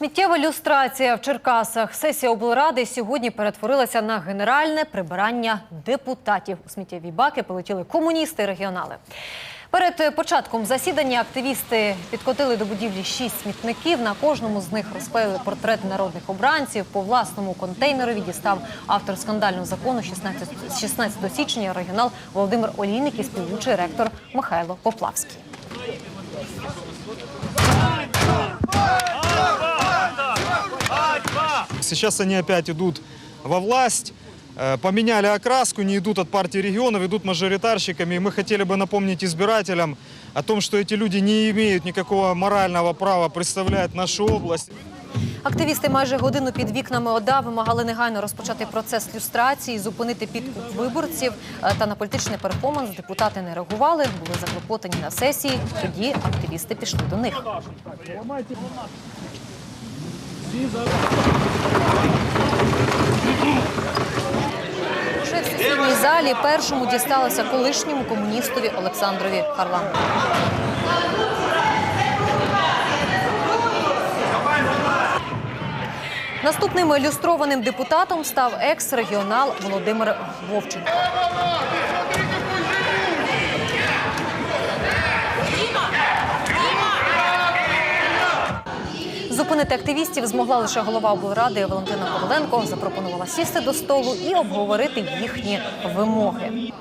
Сміттєва люстрація в Черкасах. Сесія облради сьогодні перетворилася на генеральне прибирання депутатів. У сміттєві баки полетіли комуністи і регіонали. Перед початком засідання активісти підкотили до будівлі шість смітників. На кожному з них розклеїли портрет народних обранців. По власному контейнерові дістав автор скандального закону 16, 16 січня регіонал Володимир Олійник і співучий ректор Михайло Поплавський. Сейчас они опять идут во власть, э, поменяли окраску, не идут от партии регионов, идут мажоритарщиками. И мы хотели бы напомнить избирателям о том, что эти люди не имеют никакого морального права представлять нашу область. Активісти майже годину під вікнами ОДА вимагали негайно розпочати процес люстрації, зупинити підкуп виборців. Е, Та на політичний перформанс депутати не реагували, були заклопотані на сесії. Тоді активісти пішли до них. Залі першому дісталася колишньому комуністові Олександрові Харламу. Наступним ілюстрованим депутатом став екс-регіонал Володимир Вовченко. Зупинити активістів змогла лише голова облради Валентина Коваленко. Запропонувала сісти до столу і обговорити їхні вимоги.